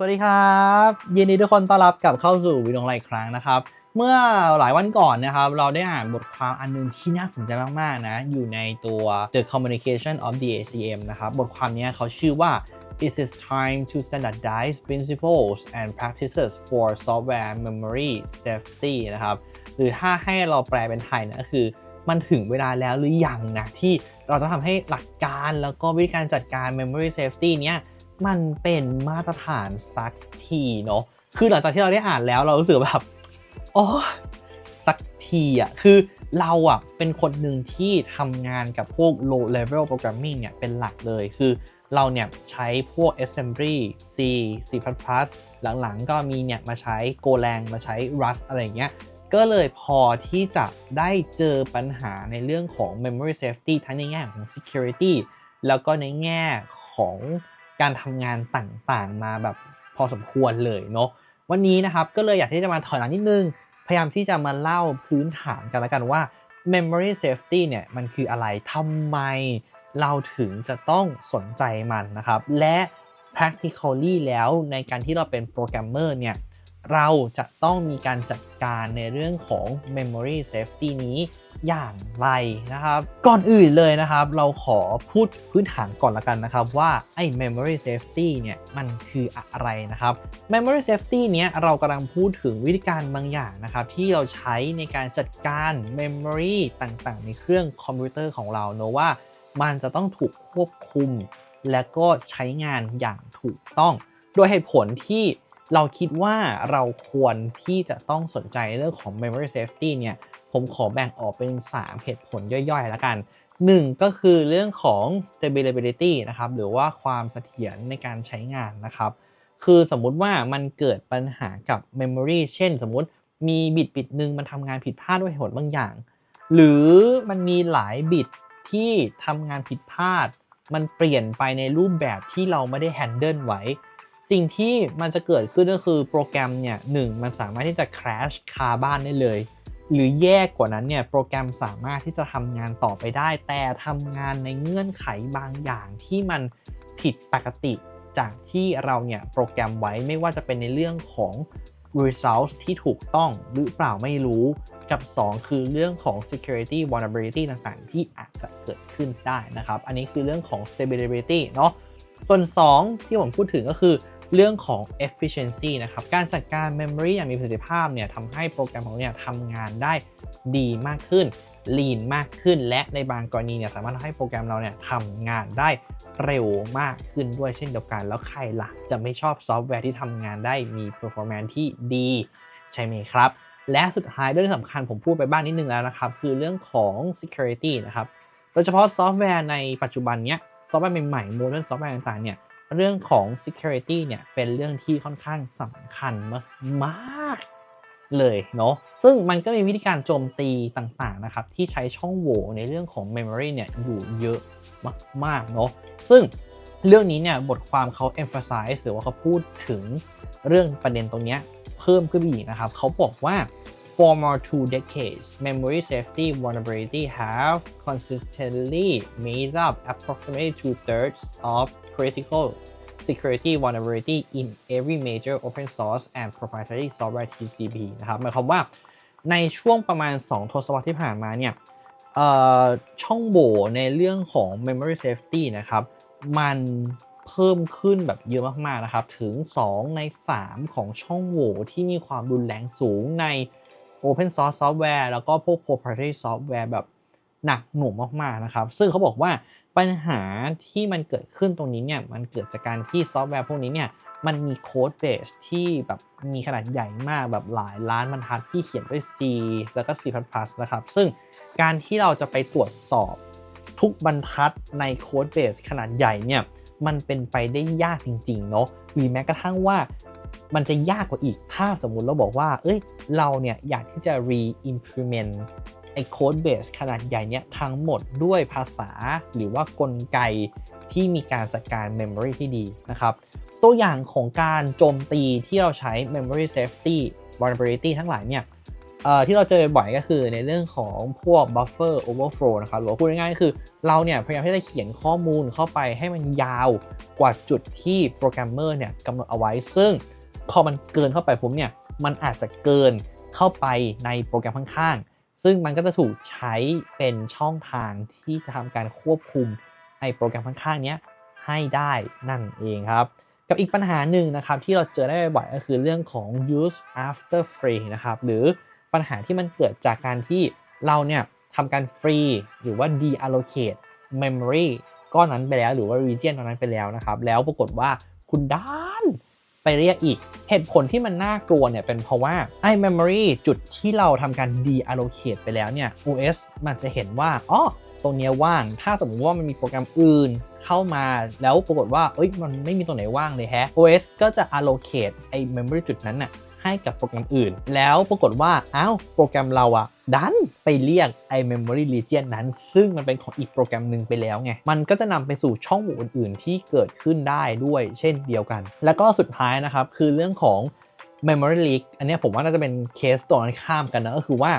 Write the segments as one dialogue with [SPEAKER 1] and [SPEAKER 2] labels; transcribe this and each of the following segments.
[SPEAKER 1] สวัสดีครับ ยินดีทุกคนต้อนรับกลับเข้าสู่วิดีโอของเราอีกครั้งนะครับ เมื่อหลายวันก่อนนะครับ เราได้อ่านบทความอันหนึงที่น่าสนใจมาก ๆ นะ อยู่ในตัว The Communication of the ACM นะครับ บทความนี้เขาชื่อว่า It is time to standardize principles and practices for software memory safety นะครับ หรือถ้าให้เราแปลเป็นไทยนะก็คือมันถึงเวลาแล้วหรือยังนะที่เราจะทำให้หลักการแล้วก็วิธีการจัดการ memory safety เนี้ย มันเป็นมาตรฐานสักทีเนาะคือหลังจากที่เราได้อ่านแล้วเรารู้สึกแบบโอ้สักทีอะคือเราอะเป็นคนหนึ่งที่ทำงานกับพวก low level programming เนี่ยเป็นหลักเลยคือเราเนี่ยใช้พวก assembly C C++ หลังๆ ก็มีเนี่ยมาใช้ Golang มาใช้ Rust อะไรเงี้ย ก็เลยพอที่จะได้เจอปัญหาในเรื่องของ memory safety ทั้งในแง่ของ security แล้วก็ในแง่ของ การทำงานต่างๆ มาแบบพอสมควรเลยเนาะวันนี้นะครับก็เลยอยากที่จะมาถอยหลังนิดนึง พยายามที่จะมาเล่าพื้นฐานกันละกันว่า memory safety เนี่ยมันคืออะไรทำไมเราถึงจะต้องสนใจมันนะครับ และ practically แล้วในการที่เราเป็นโปรแกรมเมอร์เนี่ย เราจะต้องมีการจัดการในเรื่องของ memory safety นี้อย่างไรนะครับ ก่อนอื่นเลยนะครับ เราขอพูดพื้นฐานก่อนละกันนะครับ ว่าไอ้ memory safety เนี่ยมันคืออะไรนะครับ memory safety เนี้ยเรากำลังพูดถึงวิธีการบางอย่างนะครับ ที่เราใช้ในการจัดการ memory ต่างๆ ในเครื่องคอมพิวเตอร์ของเราเนอะว่า มันจะต้องถูกควบคุม และก็ใช้งานอย่างถูกต้อง โดยเหตุผลที่ เราคิดว่าเราควรที่จะต้องสนใจเรื่องของ memory safety เนี่ย ผมขอแบ่งออกเป็น 3 เหตุผลย่อยๆ แล้วกัน 1 ก็คือเรื่องของ stability นะครับ หรือว่าความเสถียรในการใช้งานนะครับ คือสมมุติว่ามันเกิดปัญหากับ memory เช่น สมมุติมีบิตบิตหนึ่งมันทำงานผิดพลาดด้วยเหตุผลบางอย่าง หรือมันมีหลายบิตที่ทำงานผิดพลาด มันเปลี่ยนไปในรูปแบบที่เราไม่ได้ handle ไว้ สิ่งที่มันจะเกิดขึ้นก็คือโปรแกรมเนี่ยหนึ่งมันสามารถที่จะ crash คาบ้านได้เลย หรือแย่กว่านั้นเนี่ยโปรแกรมสามารถที่จะทำงานต่อไปได้ แต่ทำงานในเงื่อนไขบางอย่างที่มันผิดปกติจากที่เราเนี่ยโปรแกรมไว้ไม่ว่าจะเป็นในเรื่องของ result ที่ถูกต้องหรือเปล่าไม่รู้กับ 2 คือเรื่องของ security vulnerability ต่างๆ ที่อาจจะเกิดขึ้นได้นะครับ อันนี้คือเรื่องของ stability เนาะ ส่วน 2 ที่ผมพูดถึงก็คือเรื่องของ efficiency นะครับ การจัดการ memory อย่างมีประสิทธิภาพเนี่ยทำให้โปรแกรมของเราเนี่ยทำงานได้ดีมากขึ้น lean มากขึ้น และในบางกรณีเนี่ยสามารถทำให้โปรแกรมเราเนี่ยทำงานได้เร็วมากขึ้นด้วยเช่นเดียวกัน แล้วใครล่ะจะไม่ชอบซอฟต์แวร์ที่ทำงานได้มี performance ที่ดีใช่ไหมครับ และสุดท้ายเรื่องสำคัญผมพูดไปบ้างนิดนึงแล้วนะครับ คือเรื่องของ security นะครับ โดยเฉพาะซอฟต์แวร์ในปัจจุบันเนี้ย ซอฟต์แวร์ใหม่ๆ modern ซอฟต์แวร์ต่างๆเนี่ยเรื่องของ security เนี่ยเป็นเรื่องที่ค่อนข้างสำคัญมากเลยเนาะซึ่งมันก็มีวิธีการโจมตีต่างๆนะครับที่ใช้ช่องโหว่ในเรื่องของ memory เนี่ยอยู่เยอะมากๆเนาะซึ่งเรื่องนี้เนี่ยบทความเขา emphasize หรือว่าเขาพูดถึงเรื่องประเด็นตรงนี้เพิ่มขึ้นอีกนะครับเขาบอกว่า For more two decades, memory safety vulnerability have consistently made up approximately two-thirds of critical security vulnerability in every major open source and proprietary software TCP นะครับหมายความว่าในช่วงประมาณ 2 ทศวรรษที่ผ่านมาเนี่ยช่องโหว่ในเรื่องของ memory safety นะครับ มันเพิ่มขึ้นแบบเยอะมาก ๆ นะครับ ถึง 2 ใน 3 ของช่องโหว่ที่มีความรุนแรงสูงใน Open Source Software แล้วก็พวก Proprietary Software แบบหนักหน่วงมากๆนะครับ ซึ่งเขาบอกว่าปัญหาที่มันเกิดขึ้นตรงนี้เนี่ยมันเกิดจากการที่ซอฟต์แวร์พวกนี้เนี่ยมันมีโค้ดเบสที่แบบมีขนาดใหญ่มากแบบหลายล้านบรรทัดที่เขียนด้วย C แล้วก็ C++ นะครับ ซึ่งการที่เราจะไปตรวจสอบทุกบรรทัดในโค้ดเบสขนาดใหญ่เนี่ยมันเป็นไปได้ยากจริงๆเนาะหรือแม้กระทั่งว่า มันจะยากกว่าอีกถ้าสมมุติเราบอกว่า เอ้ย เราเนี่ยอยากที่จะ re-implement ไอ้โค้ดเบสขนาดใหญ่เนี่ยทั้งหมดด้วยภาษาหรือว่ากลไกที่มีการจัดการ memory ที่ดีนะครับ ตัวอย่างของการโจมตีที่เราใช้ memory safety vulnerability ทั้งหลายเนี่ยที่เราเจอบ่อยก็คือในเรื่องของพวก buffer overflow นะครับหรือว่าพูดง่ายๆก็คือเราเนี่ยพยายามที่จะเขียนข้อมูลเข้าไปให้มันยาวกว่าจุดที่โปรแกรมเมอร์เนี่ยกำหนดเอาไว้ซึ่ง พอมันเกินเข้าไปปุ๊บเนี่ยมันอาจจะเกินเข้าไปในโปรแกรมข้างๆ ซึ่งมันก็จะถูกใช้เป็นช่องทางที่จะทำการควบคุมไอ้โปรแกรมข้างๆ เนี้ยให้ได้นั่นเองครับ กับอีกปัญหาหนึ่งนะครับที่เราเจอได้บ่อยก็คือเรื่องของ use after free นะครับหรือปัญหาที่มันเกิดจากการที่เราเนี่ยทำการฟรีหรือว่า deallocate memory ก้อนนั้นไปแล้วหรือว่า region ตอนนั้นไปแล้วนะครับ แล้วปรากฏว่าคุณด้าน ไปเรียกอีก เหตุผลที่มันน่ากลัวเนี่ยเป็นเพราะว่าไอ้ memory จุดที่เราทำการ deallocate ไปแล้วเนี่ย OS มันจะเห็นว่าอ๋อตรงนี้ว่าง ถ้าสมมติว่ามันมีโปรแกรมอื่นเข้ามาแล้วปรากฏว่า เอ้ย มันไม่มีตรงไหนว่างเลยแฮะ OS ก็จะ allocate ไอ้ memory จุดนั้นน่ะ ให้กับโปรแกรมอื่น แล้วปรากฏว่าอ้าวโปรแกรมเราอะดันไปเรียกไอ้ memory region นั้น ซึ่งมันเป็นของอีกโปรแกรมหนึ่งไปแล้วไง มันก็จะนำไปสู่ช่องโหว่อื่น ๆ ที่เกิดขึ้นได้ด้วยเช่นเดียวกัน แล้วก็สุดท้ายนะครับ คือเรื่องของ memory leak อันนี้ผมว่าน่าจะเป็นเคสตรงกันข้ามกันนะ ก็คือว่า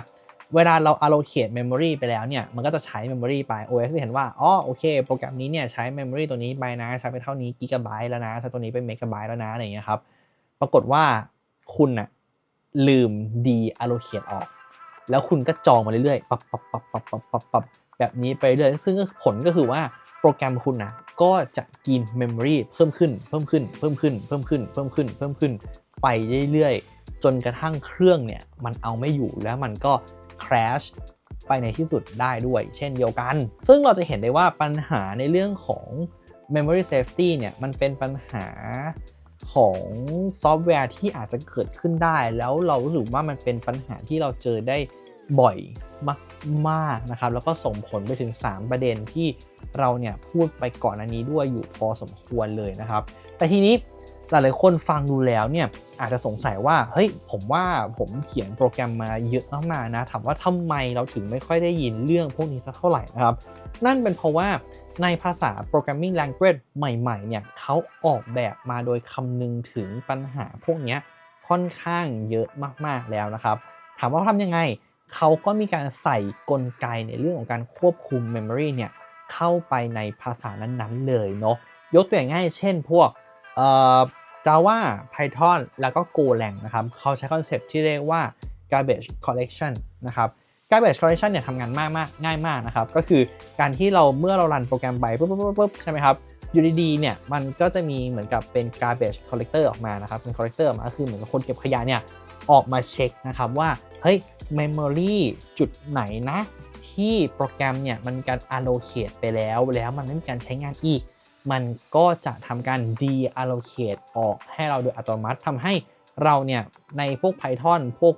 [SPEAKER 1] เวลาเรา allocate memory ไปแล้วเนี่ย มันก็จะใช้ memory ไป OS จะเห็นว่า อ๋อ โอเค โปรแกรมนี้เนี่ยใช้ memory ตัวนี้ไปนะ ใช้ไปเท่านี้กิกะไบต์แล้วนะ ใช้ตัวนี้เป็นเมกะไบต์แล้วนะ อะไรอย่างเงี้ยครับ ปรากฏว่า คุณน่ะลืม de-allocate ออก แล้วคุณก็จองมาเรื่อยๆ ปับปับปับปับปับปับปับแบบนี้ไปเรื่อยซึ่งผลก็คือว่าโปรแกรมคุณนะก็จะกิน memory เพิ่มขึ้น เพิ่มขึ้น เพิ่มขึ้น เพิ่มขึ้น เพิ่มขึ้น เพิ่มขึ้น ไปเรื่อยๆ จนกระทั่งเครื่องเนี่ยมันเอาไม่อยู่แล้วมันก็ crash ไปในที่สุดได้ด้วย เช่นเดียวกัน ซึ่งเราจะเห็นได้ว่าปัญหาในเรื่องของ memory safety เนี่ย มันเป็นปัญหา ของซอฟต์แวร์ที่อาจจะเกิดขึ้นได้ แล้วเรารู้สึกว่ามันเป็นปัญหาที่เราเจอได้บ่อยมากๆนะครับ แล้วก็ส่งผลไปถึง 3 ประเด็นที่เราเนี่ยพูดไปก่อนอันนี้ด้วยอยู่พอสมควรเลยนะครับ แต่ทีนี้ หลายๆคนฟังดูแล้วเนี่ยอาจจะสงสัยว่าเฮ้ยผมว่าผมเขียนโปรแกรมมาเยอะมากๆนะถามว่าทำไมเราถึงไม่ค่อยได้ยินเรื่องพวกนี้สักเท่าไหร่นะครับ นั่นเป็นเพราะว่าในภาษา programming language ใหม่ๆเนี่ยเขาออกแบบมาโดยคำนึงถึงปัญหาพวกนี้ค่อนข้างเยอะมากๆแล้วนะครับ ถามว่าทำยังไงเขาก็มีการใส่กลไกในเรื่องของการควบคุม memory เนี่ยเข้าไปในภาษานั้นๆเลยเนาะยกตัวอย่างง่ายเช่นพวก Java Python แล้วก็ Golang นะครับเขาใช้คอนเซปต์ที่เรียกว่า garbage collection นะครับ garbage collection เนี่ยทำงานมากมากง่ายมากนะครับ ก็คือการที่เราเมื่อเรารันโปรแกรมไปปุ๊บปุ๊บปุ๊บใช่ไหมครับอยู่ดีๆเนี่ยมันก็จะมีเหมือนกับเป็น garbage collector ออกมานะครับเป็น collector ออกมาก็คือเหมือนกับคนเก็บขยะเนี่ยออกมาเช็คนะครับว่าเฮ้ย memory จุดไหนนะ ที่โปรแกรมเนี่ยมันการ allocate ไปแล้วแล้วมันไม่มีการใช้งานอีก มันก็จะทำการ deallocate ออกให้เราโดยอัตโนมัติทำให้เราเนี่ยในพวก Python พวก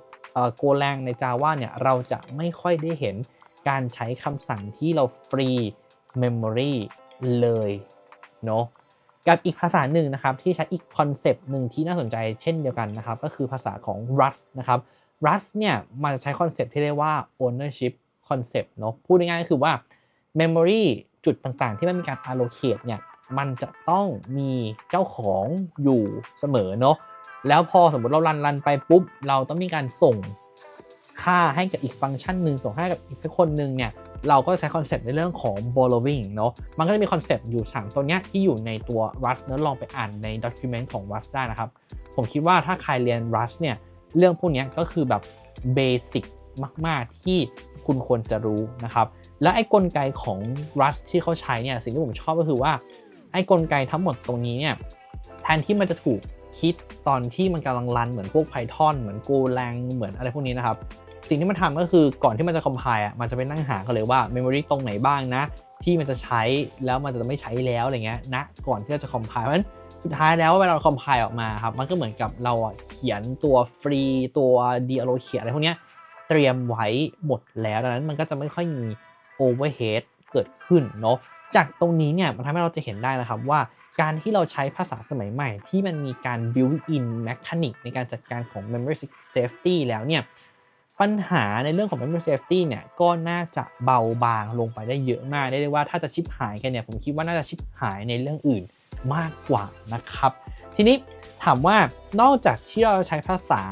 [SPEAKER 1] โกแลงใน Java เนี่ยเราจะไม่ค่อยได้เห็นการใช้คำสั่งที่เราฟรี memory เลยเนาะกับอีกภาษาหนึ่งนะครับที่ใช้อีกคอนเซปต์หนึ่งที่น่าสนใจเช่นเดียวกันนะครับ ก็คือภาษาของ Rust นะครับ Rust เนี่ยมันใช้คอนเซปต์ที่เรียกว่า ownership concept เนาะพูดง่ายๆก็คือว่า memory จุดต่างๆ ที่มันมีการ allocate เนี่ย มันจะต้องมีเจ้าของอยู่เสมอเนาะแล้วพอสมมติเรารันรันไปปุ๊บ เราต้องมีการส่งค่าให้กับอีกฟังก์ชันหนึ่งส่งให้กับอีกสักคนหนึ่งเนี่ยเราก็ใช้คอนเซปต์ในเรื่องของ borrowing เนาะมันก็จะมีคอนเซปต์อยู่ 3 ตัวเนี้ยที่อยู่ในตัว Rust เนอะลองไปอ่านในด็อกิเมนต์ของ Rust ได้นะครับ ผมคิดว่าถ้าใครเรียน Rust เนี่ยเรื่องพวกนี้ก็คือแบบเบสิกมาก ๆ ที่คุณควรจะรู้นะครับ และไอ้กลไกของ Rust ที่เขาใช้เนี่ยสิ่งที่ผมชอบก็คือว่า ไอ้กลไกทั้งหมดตรงนี้เนี่ยแทนที่มันจะถูกคิดตอนที่มันกำลังรันเหมือนพวก Python เหมือน Golang เหมือนอะไรพวกนี้นะครับ สิ่งที่มันทำก็คือก่อนที่มันจะคอมไพล์อะมันจะไปนั่งหากันเลยว่า Memory ตรงไหนบ้างนะ ที่มันจะใช้แล้วมันจะไม่ใช้แล้วอะไรเงี้ยนะก่อนที่เราจะคอมไพล์เพราะฉะนั้นสุดท้ายแล้วเวลาเราคอมไพล์ออกมาครับมันก็เหมือนกับเราเขียนตัวฟรีตัว deallocate อะไรพวกนี้เตรียมไว้หมดแล้วดังนั้นมันก็จะไม่ค่อยมี overhead เกิดขึ้นเนาะ จากตรงนี้เนี่ยมันทำให้เราจะเห็นได้นะครับว่าการที่เราใช้ภาษาสมัยใหม่ ที่มันมีการ built-in mechanic ในการจัดการของ memory safety แล้วเนี่ยปัญหาในเรื่องของ memory safety เนี่ยก็น่าจะเบาบางลงไปได้เยอะมากได้เลยว่าถ้าจะชิปหายกันเนี่ยผมคิดว่าน่าจะชิปหายในเรื่องอื่นมากกว่านะครับ ทีนี้ถามว่านอกจากที่เราใช้ภาษา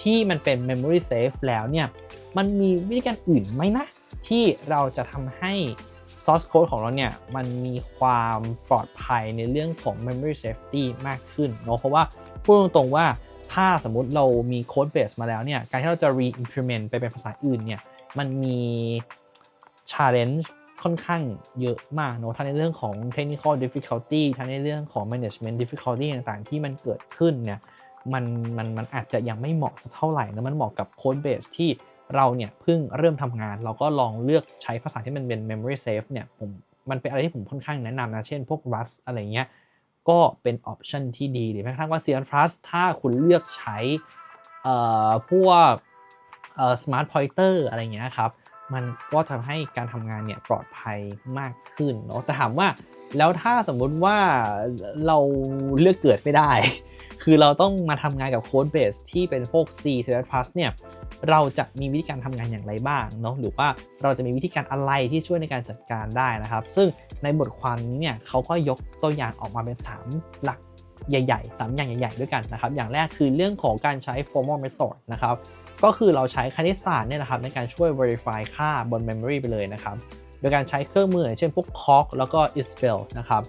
[SPEAKER 1] ที่มันเป็น memory safe แล้วเนี่ยมันมีวิธีการอื่นไหมนะ ที่เราจะทำให้ source code ของเราเนี่ยมันมีความปลอดภัยในเรื่องของ memory safety มากขึ้นเนาะเพราะว่าพูดตรงๆว่าถ้าสมมุติเรามี code base มาแล้วเนี่ยการที่เราจะ re-implement ไปเป็นภาษาอื่นเนี่ยมันมี challenge ค่อนข้างเยอะมากเนาะทั้งในเรื่องของ technical difficulty ทั้งในเรื่องของ management difficulty ต่างๆ ที่มันเกิดขึ้นเนี่ยมันมันมันอาจจะยังไม่เหมาะสักเท่าไหร่นะมันเหมาะกับ code base ที่ เราเนี่ยเพิ่งเริ่มทำงาน เราก็ลองเลือกใช้ภาษาที่มันเป็น memory safe เนี่ยผมมันเป็นอะไรที่ผมค่อนข้างแนะนำนะ เช่นพวก Rust อะไรเงี้ยก็เป็นออปชันที่ดีหรือแม้กระทั่งว่า C++ ถ้าคุณเลือกใช้พวก smart pointer อะไรเงี้ยครับ มันก็ทำให้การทำงานเนี่ยปลอดภัยมากขึ้นเนาะแต่ถามว่าแล้วถ้าสมมุติว่าเราเลือกเกิดไม่ได้ คือเราต้องมาทำงานกับโค้ดเบสที่เป็นพวก C C++ เนี่ยเราจะมีวิธีการทำงานอย่างไรบ้างเนาะหรือว่าเราจะมีวิธีการอะไรที่ช่วยในการจัดการได้นะครับ ซึ่งในบทความนี้เนี่ยเขาก็ยกตัวอย่างออกมาเป็น 3 หลักใหญ่ๆ3อย่างใหญ่ ๆ ด้วยกันนะครับ อย่างแรกคือเรื่องของการใช้ formal method นะครับ ก็คือเราใช้คณิตศาสตร์เนี่ยนะครับในการช่วย verify ค่าบน memory ไปเลยนะครับ โดยการใช้เครื่องมือเช่นพวก Coq แล้วก็ Ispell นะครับ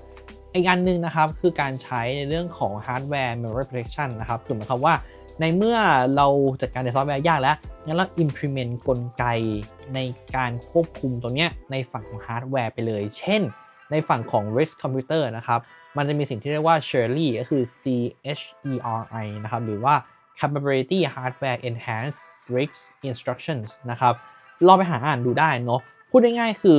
[SPEAKER 1] อีกอันหนึ่งนะครับคือการใช้ในเรื่องของ hardware memory protection นะครับคือหมายความว่าในเมื่อเราจัดการในซอฟต์แวร์ยากแล้ว งั้นเรา implement กลไกในการควบคุมตรงนี้ในฝั่งของฮาร์ดแวร์ไปเลย เช่น ในฝั่งของ RISC computer นะครับ มันจะมีสิ่งที่เรียกว่า Shirley ก็คือ C H E R I นะครับ หรือว่า Capability Hardware Enhanced RISC Instructions นะครับลองไปหาอ่านดูได้เนาะพูดง่ายๆคือ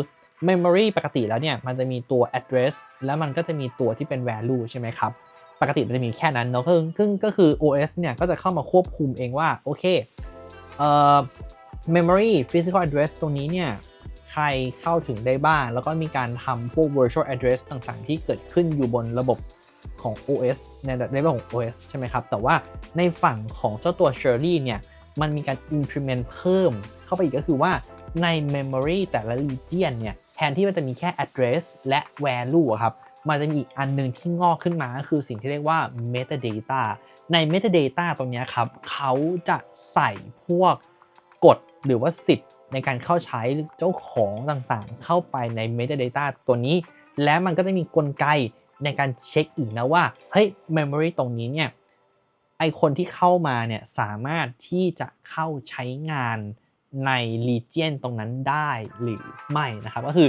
[SPEAKER 1] Memory ปกติแล้วเนี่ย มันจะมีตัว address แล้วมันก็จะมีตัวที่เป็น value ใช่ไหมครับ ปกติมันจะมีแค่นั้นเนาะซึ่งก็คือ OS เนี่ย ก็จะเข้ามาควบคุมเองว่า โอเคเอ่อ memory physical address ตรงนี้เนี่ย ใครเข้าถึงได้บ้าง แล้วก็มีการทำพวก virtual address ต่างๆ ที่เกิดขึ้นอยู่บนระบบ ของ OS ในในเรื่องของ OS ใช่ไหมครับ แต่ว่าในฝั่งของเจ้าตัว Shirley เนี่ยมันมีการ implement เพิ่มเข้าไปอีกก็คือว่าใน memory แต่ละ region เนี่ยแทนที่มันจะมีแค่ address และ value ครับมันจะมีอีกอันนึงที่งอกขึ้นมาก็คือสิ่งที่เรียกว่า metadata ใน metadata ตรงนี้ครับเขาจะใส่พวกกฎหรือว่าสิทธิ์ในการเข้าใช้เจ้าของต่างๆ เข้าไปใน metadata ตัวนี้ และมันก็จะมีกลไก ในการเช็คอีกนะว่าเฮ้ย memory ตรงนี้เนี่ยไอคนที่เข้ามาเนี่ยสามารถที่จะเข้าใช้งานใน region ตรงนั้นได้หรือไม่นะครับ ก็คือ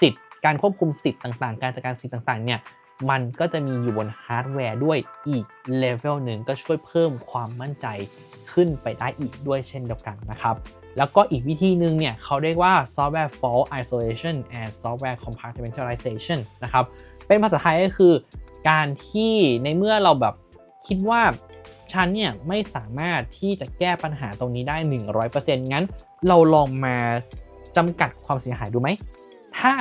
[SPEAKER 1] สิทธิ์การควบคุมสิทธิ์ต่างๆ การจัดการสิทธิ์ต่างๆเนี่ยมันก็จะมีอยู่บนฮาร์ดแวร์ด้วยอีกเลเวลหนึ่งก็ช่วยเพิ่มความมั่นใจขึ้นไปได้อีกด้วยเช่นเดียวกันนะครับ แล้วก็อีกวิธีหนึ่งเนี่ยเขาเรียกว่า software fault isolation and software compartmentalization นะครับ เป็นภาษาไทยก็คือ การที่ในเมื่อเราแบบคิดว่าฉันเนี่ยไม่สามารถที่จะแก้ปัญหาตรงนี้ได้ 100%งั้นเราลองมาจำกัดความเสียหายดูไหม ถ้า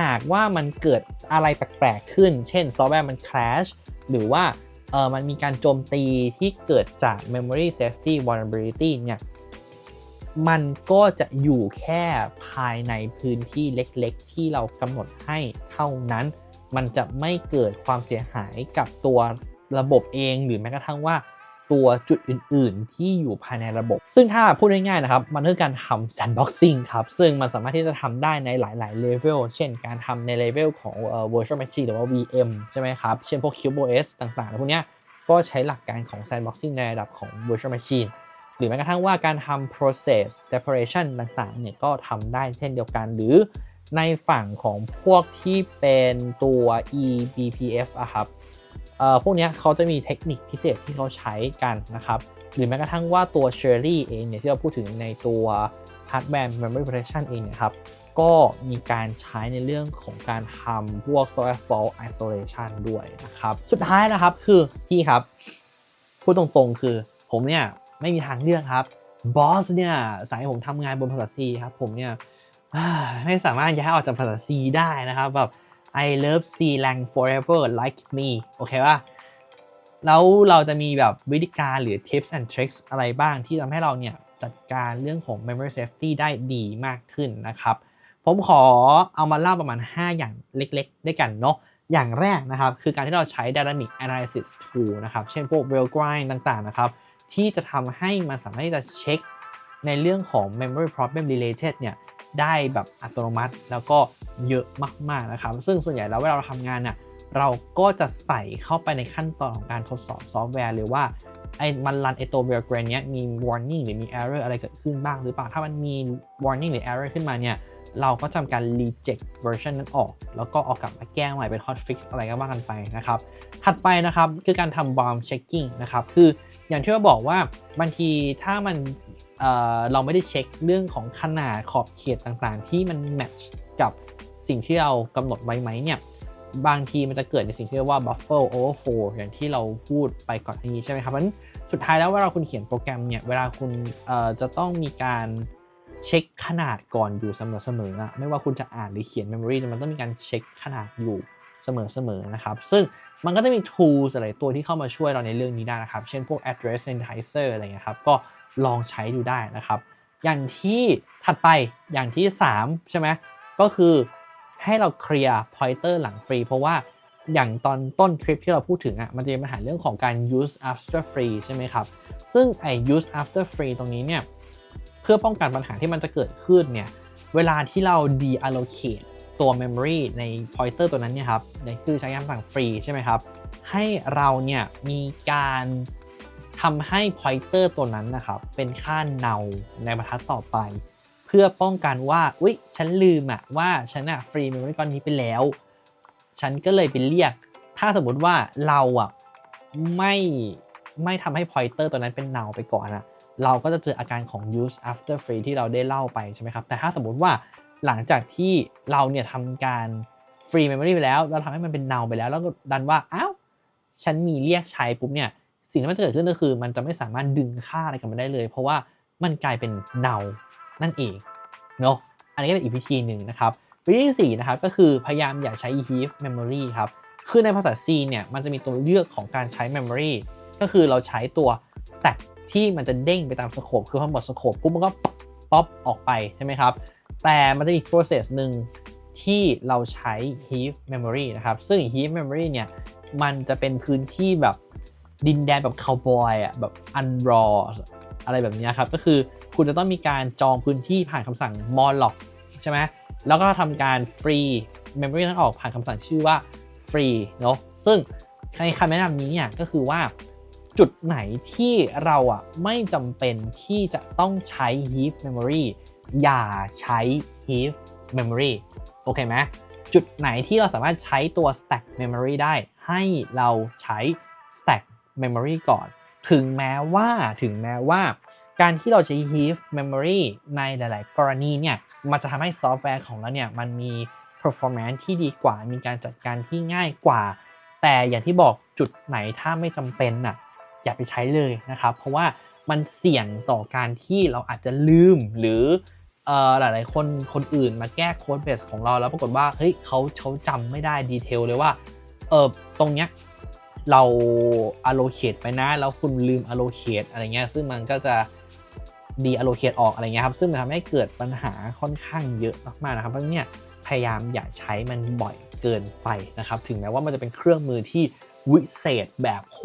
[SPEAKER 1] หากว่ามันเกิดอะไรแปลกๆขึ้น เช่นซอฟต์แวร์มัน crash หรือว่าเออมันมีการโจมตีที่เกิดจาก memory safety vulnerability เนี่ยมันก็จะอยู่แค่ภายในพื้นที่เล็กๆ ที่เรากำหนดให้เท่านั้น มันจะไม่เกิดความเสียหายกับตัวระบบเองหรือแม้กระทั่งว่าตัวจุดอื่น ๆ ที่อยู่ภายในระบบ ซึ่งถ้าพูดง่ายๆนะครับ มันคือการทำ sandboxing ครับ ซึ่งมันสามารถที่จะทำได้ในหลายๆ level เช่นการทำใน level ของ virtual machine หรือว่า VM ใช่ไหมครับ เช่นพวก CubeOS ต่างๆพวกนี้ก็ใช้หลักการของ sandboxing ในระดับของ virtual machine หรือแม้กระทั่งว่าการทำ process separation ต่างๆ เนี่ยก็ทำได้เช่นเดียวกัน หรือ ในฝั่งของพวกที่เป็นตัว eBPF อะครับพวกนี้เขาจะมีเทคนิคพิเศษที่เขาใช้กันนะครับ หรือแม้กระทั่งว่าตัว Shirley เองเนี่ยที่เราพูดถึงในตัว Hardware Memory Protection เองเนี่ยครับ ก็มีการใช้ในเรื่องของการทำพวก Software Fault Isolation ด้วยนะครับ สุดท้ายนะครับคือพี่ครับ พูดตรงๆคือผมเนี่ยไม่มีทางเลือกครับบอสเนี่ยสั่งให้ผมทำงานบนภาษา C ครับผมเนี่ย ไม่สามารถย้ายออกจากภาษา C ได้นะครับแบบ I love C lang forever like me โอเคป่ะแล้วเราจะมีแบบวิธีการหรือ tips and tricks อะไรบ้างที่ทำให้เราเนี่ย จัดการเรื่องของ memory safety ได้ดีมากขึ้นนะครับ ผมขอเอามาเล่าประมาณ 5 อย่างเล็กๆ ด้วยกันเนาะอย่างแรกนะครับ คือการที่เราใช้ dynamic analysis tool นะครับ เช่นพวก rail grind ต่างๆ นะครับ ที่จะทำให้มันสามารถที่จะเช็คในเรื่องของ memory problem related เนี่ย ได้แบบอัตโนมัติแล้วก็เยอะมากๆนะครับ ซึ่งส่วนใหญ่แล้วเวลาเราทำงานน่ะเราก็จะใส่เข้าไปในขั้นตอนของการทดสอบซอฟต์แวร์หรือว่าไอ้มันรันไอตัวเวลเกรนเนี้ยมี warning หรือมี error อะไรเกิดขึ้นบ้างหรือเปล่า ถ้ามันมี warning หรือ error ขึ้นมาเนี่ย เราก็ทำการ reject version นั้นออก แล้วก็เอากลับมาแก้ใหม่เป็น hotfix อะไรก็ว่ากันไปนะครับ ถัดไปนะครับคือการทำ bomb checking นะครับ คืออย่างที่เราบอกว่าบางทีถ้ามันเเราไม่ได้เช็คเรื่องของขนาดขอบเขตต่างๆ ที่มัน match กับสิ่งที่เรากำหนดไว้ไหมเนี่ยบางทีมันจะเกิดในสิ่งที่เรียกว่า buffer overflow อย่างที่เราพูดไปก่อนนี้ใช่ไหมครับเพราะฉะนั้นสุดท้ายแล้วเวลาคุณเขียนโปรแกรมเนี่ยเวลาคุณจะต้องมีการ เช็คขนาดก่อนอยู่เสมอๆอะไม่ว่าคุณจะอ่านหรือเขียน memory มันต้องมีการเช็คขนาดอยู่เสมอๆนะครับ ซึ่งมันก็จะมี tools อะไรตัวที่เข้ามาช่วยเราในเรื่องนี้ได้นะครับ เช่นพวก address sanitizer อะไรเงี้ยครับ ก็ลองใช้ดูได้นะครับ อย่างที่ถัดไปอย่างที่ 3 ใช่ไหมก็คือให้เราเคลียร์ pointer หลังฟรี เพราะว่าอย่างตอนต้นคลิปที่เราพูดถึงอะมันจะมีปัญหาเรื่องของการ use after free ใช่ไหมครับ ซึ่งไอ้ use after free ตรงนี้เนี่ย พื่อป้องกันปัญหาที่มันจะเกิดขึ้นเนี่ยเวลาที่เรา deallocate ตัว memory ใน pointer ตัวนั้นเนี่ยครับในคือใช้คำสั่งฟรีใช่ไหมครับ ให้เราเนี่ยมีการทำให้ pointer ตัวนั้นนะครับเป็นค่าเนาในบรรทัดต่อไป เพื่อป้องกันว่าอุ๊ยฉันลืมอะว่าฉันอะฟรี memory ก้อนนี้ไปแล้ว ฉันก็เลยไปเรียก ถ้าสมมติว่าเราอะไม่ไม่ทำให้ pointer ตัวนั้นเป็นเนาไปก่อนอะ เราก็จะเจออาการของ use after free ที่เราได้เล่าไปใช่ไหมครับ แต่ถ้าสมมุติว่าหลังจากที่เราเนี่ยทำการ free memory ไปแล้ว เราทำให้มันเป็นเนาไปแล้ว แล้วก็ดันว่า อ้าว ฉันมีเรียกใช้ปุ๊บเนี่ย สิ่งที่มันจะเกิดขึ้นก็คือ มันจะไม่สามารถดึงค่าอะไรกันมาได้เลย เพราะว่ามันกลายเป็นเนานั่นเอง เนาะ อันนี้ก็เป็นอีกวิธีหนึ่งนะครับ วิธีที่4นะครับ ก็คือพยายามอย่าใช้ heap memory ครับ คือในภาษา C เนี่ย มันจะมีตัวเลือกของการใช้ memory ก็คือเราใช้ตัว stack ที่มันจะเด้งไปตามสโคปคือพอหมดสโคปปุ๊บมันก็ป๊อปออกไปใช่ไหมครับ แต่มันจะมี process หนึ่งที่เราใช้ heap memory นะครับ ซึ่ง heap memory เนี่ยมันจะเป็นพื้นที่แบบดินแดนแบบคาวบอยอะแบบ unraw อะไรแบบนี้ครับ ก็คือคุณจะต้องมีการจองพื้นที่ผ่านคำสั่ง malloc ใช่ไหมแล้วก็ทำการ free memory นั้นออกผ่านคำสั่งชื่อว่า free เนาะซึ่งในคำแนะนำนี้เนี่ยก็คือว่า จุดไหนที่เราอะไม่จำเป็นที่จะต้องใช้ heap memory อย่าใช้ heap memory โอเคไหมจุดไหนที่เราสามารถใช้ตัว stack memory ได้ ให้เราใช้ stack memory ก่อน ถึงแม้ว่าถึงแม้ว่า การที่เราใช้ heap memory ในหลาย ๆ กรณีเนี่ย มันจะทำให้ซอฟต์แวร์ของเราเนี่ยมันมี performance ที่ดีกว่า มีการจัดการที่ง่ายกว่า แต่อย่างที่บอกจุดไหนถ้าไม่จำเป็นน่ะ อย่าไปใช้เลยนะครับ เพราะว่ามันเสี่ยงต่อการที่เราอาจจะลืมหรือหลายๆคนคนอื่นมาแก้โค้ดเบสของเราแล้วปรากฏว่าเฮ้ยเขาเขาจำไม่ได้ดีเทลเลยว่าเออตรงเนี้ยเรา allocate ไปนะแล้วคุณลืม allocate อะไรเงี้ยซึ่งมันก็จะดี allocate ออกอะไรเงี้ยครับซึ่งมันทำให้เกิดปัญหาค่อนข้างเยอะมากๆนะครับเพราะเนี่ยพยายามอย่าใช้มันบ่อยเกินไปนะครับ ถึงแม้ว่ามันจะเป็นเครื่องมือที่วิเศษแบบโค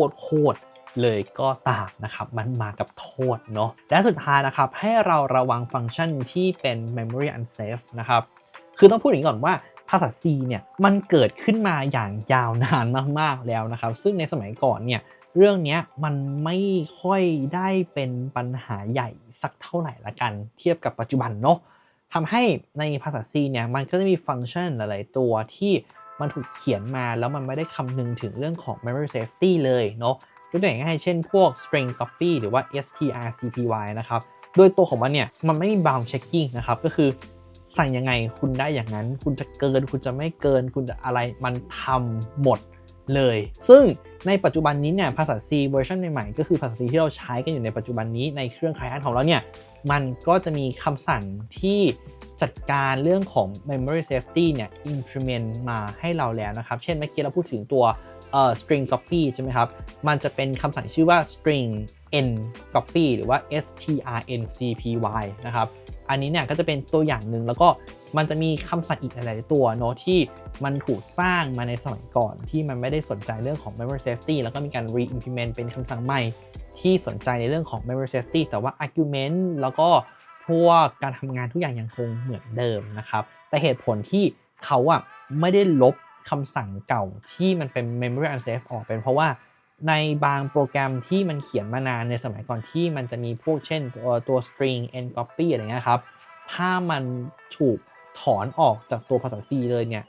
[SPEAKER 1] ตร เลยก็ตามนะครับ มันมากับโทษเนาะและสุดท้ายนะครับ ให้เราระวังฟังก์ชันที่เป็น memory unsafe นะครับ คือต้องพูดอย่างนี้ก่อนว่าภาษา C เนี่ยมันเกิดขึ้นมาอย่างยาวนานมากๆแล้วนะครับ ซึ่งในสมัยก่อนเนี่ยเรื่องนี้มันไม่ค่อยได้เป็นปัญหาใหญ่สักเท่าไหร่ละกัน เทียบกับปัจจุบันเนาะทำให้ในภาษา C เนี่ยมันก็จะมีฟังก์ชันหลาย ๆ ตัวที่มันถูกเขียนมาแล้วมันไม่ได้คำนึงถึงเรื่องของ memory safety เลยเนาะ ยกตัวอย่างง่ายเช่นพวก string copy หรือว่า strcpy นะครับโดยตัวของมันเนี่ยมันไม่มี bound checking นะครับก็คือสั่งยังไงคุณได้อย่างนั้น คุณจะเกิน คุณจะไม่เกิน คุณจะอะไรมันทำหมดเลย ซึ่งในปัจจุบันนี้เนี่ยภาษา C เวอร์ชันใหม่ๆ ก็คือภาษา C ที่เราใช้กันอยู่ในปัจจุบันนี้ในเครื่อง client ของเราเนี่ยมันก็จะมีคำสั่งที่จัดการเรื่องของ memory safety เนี่ย implement มาให้เราแล้วนะครับ เช่นเมื่อกี้เราพูดถึงตัว เอ่อ string copy ใช่ไหมครับ มันจะเป็นคำสั่งชื่อว่า string n copy หรือว่า strncpy นะครับ อันนี้เนี่ยก็จะเป็นตัวอย่างหนึ่งแล้วก็มันจะมีคำสั่งอีกหลาย ๆ ตัวเนาะที่มันถูกสร้างมาในสมัยก่อน ที่มันไม่ได้สนใจเรื่องของ memory safety แล้วก็มีการ re-implement เป็นคำสั่งใหม่ ที่สนใจในเรื่องของ memory safety แต่ว่า argument แล้วก็พวกการทำงานทุกอย่างยังคงเหมือนเดิมนะครับ แต่เหตุผลที่เขาอะไม่ได้ลบ คำสั่งเก่าที่มันเป็น memory unsafe ออกเป็นเพราะว่าในบางโปรแกรมที่มันเขียนมานานในสมัยก่อนที่มันจะมีพวกเช่นตัวตว string and copy อะไรเงี้ยครับ ถ้ามันถูกถอนออกจากตัวภาษา C เลยเนี่ย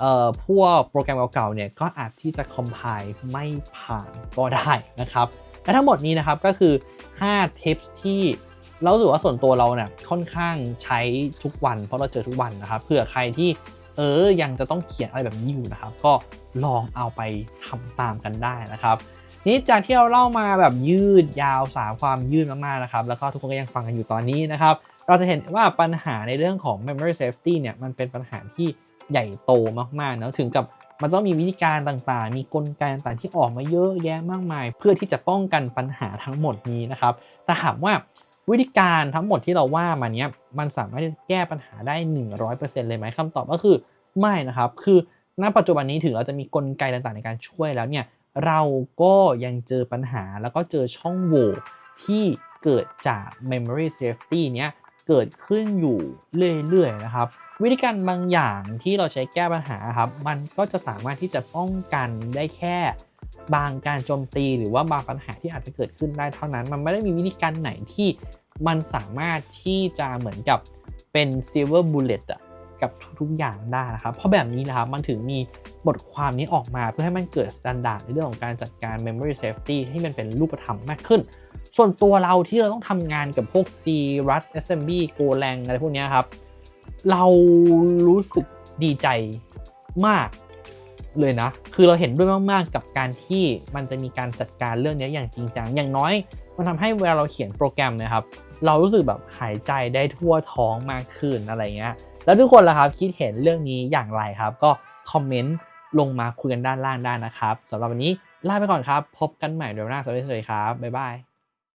[SPEAKER 1] เอ่อพวกโปรแกรมเก่าๆเนี่ยก็อาจที่จะ compile ไม่ผ่านก็ได้นะครับ และทั้งหมดนี้นะครับก็คือ 5 tips ที่เรารู้สึกว่าส่วนตัวเราเนี่ยค่อนข้างใช้ทุกวัน เพราะเราเจอทุกวันนะครับเผื่อใครที่ เออยังจะต้องเขียนอะไรแบบนี้อยู่นะครับ ก็ลองเอาไปทำตามกันได้นะครับนี้จากที่เราเล่ามาแบบยืดยาวสามความยืดมากๆนะครับแล้วก็ทุกคนก็ยังฟังกันอยู่ตอนนี้นะครับเราจะเห็นว่าปัญหาในเรื่องของ memory safety เนี่ยมันเป็นปัญหาที่ใหญ่โตมากๆนะถึงกับมันต้องมีวิธีการต่างๆ มีกลไกต่างๆที่ออกมาเยอะแยะมากมาย เพื่อที่จะป้องกันปัญหาทั้งหมดนี้นะครับ แต่ถามว่า วิธีการทั้งหมดที่เราว่ามาเนี้ยมันสามารถที่จะแก้ปัญหาได้ 100%เลยไหมคำตอบก็คือไม่นะครับ คือณปัจจุบันนี้ถึงเราจะมีกลไกต่างๆในการช่วยแล้วเนี่ยเราก็ยังเจอปัญหาแล้วก็เจอช่องโหว่ที่เกิดจาก memory safety เนี้ยเกิดขึ้นอยู่เรื่อยๆนะครับ วิธีการบางอย่างที่เราใช้แก้ปัญหาครับ มันก็จะสามารถที่จะป้องกันได้แค่ บางการโจมตีหรือว่าบางปัญหาที่อาจจะเกิดขึ้นได้เท่านั้น มันไม่ได้มีวิธีการไหนที่มันสามารถที่จะเหมือนกับเป็น silver bullet อะกับทุกๆอย่างได้นะครับ เพราะแบบนี้นะครับมันถึงมีบทความนี้ออกมาเพื่อให้มันเกิดมาตรฐานในเรื่องของการจัดการ memory safety ให้มันเป็นรูปธรรมมากขึ้น ส่วนตัวเราที่เราต้องทำงานกับพวก C Rust SMB Golang อะไรพวกนี้ครับ เรารู้สึกดีใจมาก เลยนะ คือเราเห็นด้วยมาก ๆ กับการที่มันจะมีการจัดการเรื่องนี้อย่างจริงจัง อย่างน้อย มันทำให้เวลาเราเขียนโปรแกรมนะครับ เรารู้สึกแบบหายใจได้ทั่วท้องมากขึ้นอะไรเงี้ย แล้วทุกคนล่ะครับคิดเห็นเรื่องนี้อย่างไรครับ ก็คอมเมนต์ลงมาคุยกันด้านล่างได้นะครับสำหรับวันนี้ลาไปก่อนครับ พบกันใหม่เดี๋ยวหน้าสวัสดีครับบ๊ายบาย